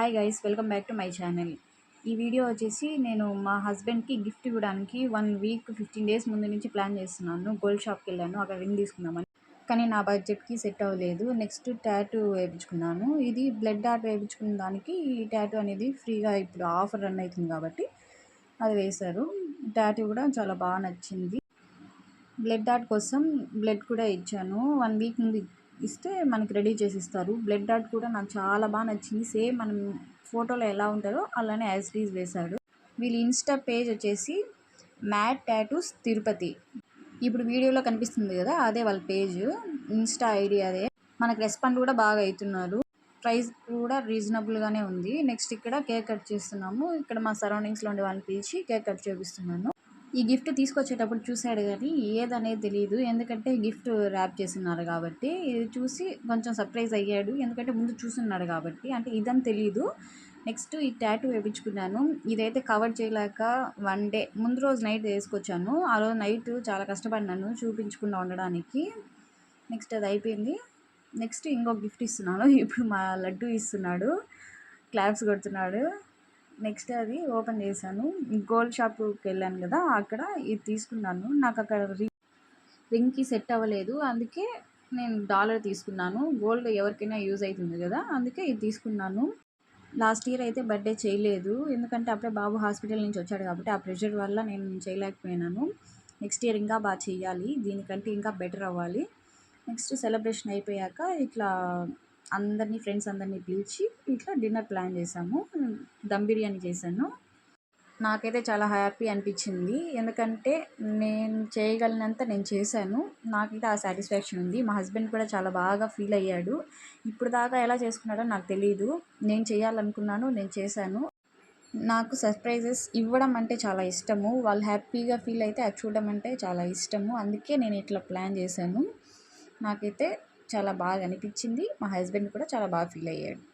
Hi guys welcome back to my channel ఈ video వచ్చేసి నేను మా హస్బెండ్కి గిఫ్ట్ ఇవ్వడానికి వన్ వీక్ ఫిఫ్టీన్ డేస్ ముందు నుంచి ప్లాన్ చేస్తున్నాను. గోల్డ్ షాప్కి వెళ్ళాను అక్కడ రింగ్ తీసుకుందామని. కానీ నా బడ్జెట్కి సెట్ అవ్వలేదు. నెక్స్ట్ ట్యాటూ వేయించుకున్నాను. ఇది బ్లడ్ ఆర్ట్ వేయించుకున్న దానికి ఈ ట్యాటూ అనేది ఫ్రీగా ఇప్పుడు ఆఫర్ రన్ అవుతుంది కాబట్టి అది వేశారు. ట్యాటూ కూడా చాలా బాగా నచ్చింది. బ్లడ్ ఆర్ట్ కోసం బ్లడ్ కూడా ఇచ్చాను. వన్ వీక్ ముందు ఇస్తే మనకి రెడీ చేసి ఇస్తారు బ్లడ్ ఆర్ట్ కూడా నాకు చాలా బాగా నచ్చింది. సేమ్ మనం ఫోటోలో ఎలా ఉంటారో అలానే యాజ్ డీజ్ వేశాడు. వీళ్ళ ఇన్స్టా పేజ్ వచ్చేసి మ్యాట్ టాటూస్ తిరుపతి. ఇప్పుడు వీడియోలో కనిపిస్తుంది కదా అదే వాళ్ళ పేజ్. ఇన్స్టా ఐడి అదే. మనకు రెస్పాండ్ కూడా బాగా అవుతున్నారు. ప్రైస్ కూడా రీజనబుల్గానే ఉంది. నెక్స్ట్ ఇక్కడ కేక్ కట్ చేస్తున్నాము. ఇక్కడ మా సరౌండింగ్స్లో ఉండే వాళ్ళని పిలిచి కేక్ కట్ చేపిస్తున్నాను. ఈ గిఫ్ట్ తీసుకొచ్చేటప్పుడు చూశాడు కానీ ఏదనేది తెలియదు ఎందుకంటే గిఫ్ట్ ర్యాప్ చేస్తున్నారు కాబట్టి ఇది చూసి కొంచెం సర్ప్రైజ్ అయ్యాడు. ఎందుకంటే ముందు చూస్తున్నాడు కాబట్టి అంటే ఇదని తెలియదు నెక్స్ట్ ఈ ట్యాటూ వేయించుకున్నాను ఇదైతే కవర్ చేయలేక వన్ డే ముందు రోజు నైట్ వేసుకొచ్చాను. ఆ రోజు నైట్ చాలా కష్టపడినాను చూపించకుండా ఉండడానికి. నెక్స్ట్ అది అయిపోయింది. నెక్స్ట్ ఇంకో గిఫ్ట్ ఇస్తున్నాను. ఇప్పుడు మా లడ్డు ఇస్తున్నాడు. క్లాప్స్ కొడుతున్నాడు. నెక్స్ట్ అది ఓపెన్ చేశాను. గోల్డ్ షాప్కి వెళ్ళాను కదా అక్కడ ఇది తీసుకున్నాను. నాకు అక్కడ రింగ్ రింగ్కి సెట్ అవ్వలేదు. అందుకే నేను డాలర్ తీసుకున్నాను. గోల్డ్ ఎవరికైనా యూజ్ అవుతుంది కదా అందుకే ఇది తీసుకున్నాను. లాస్ట్ ఇయర్ అయితే బర్త్డే చేయలేదు. ఎందుకంటే అప్పుడే బాబు హాస్పిటల్ నుంచి వచ్చాడు కాబట్టి ఆ ప్రెషర్ వల్ల నేను చేయలేకపోయినాను. నెక్స్ట్ ఇయర్ ఇంకా బాగా చేయాలి. దీనికంటే ఇంకా బెటర్ అవ్వాలి. నెక్స్ట్ సెలబ్రేషన్ అయిపోయాక ఇట్లా అందరినీ ఫ్రెండ్స్ అందరినీ పిలిచి ఇట్లా డిన్నర్ ప్లాన్ చేసాము. దమ్ బిర్యానీ చేశాను. నాకైతే చాలా హ్యాపీ అనిపించింది. ఎందుకంటే నేను చేయగలిగినంత నేను చేశాను. నాకైతే ఆ సాటిస్ఫాక్షన్ ఉంది. మా హస్బెండ్ కూడా చాలా బాగా ఫీల్ అయ్యాడు. ఇప్పుడు దాకా ఎలా చేసుకున్నాడో నాకు తెలియదు నేను చేయాలనుకున్నాను నేను చేశాను. నాకు సర్ప్రైజెస్ ఇవ్వడం అంటే చాలా ఇష్టము. వాళ్ళు హ్యాపీగా ఫీల్ అయితే అది చూడడం అంటే చాలా ఇష్టము. అందుకే నేను ఇట్లా ప్లాన్ చేశాను. నాకైతే చాలా బాగా అనిపించింది. మా హస్బెండ్ కూడా చాలా బాగా ఫీల్ అయ్యాడు.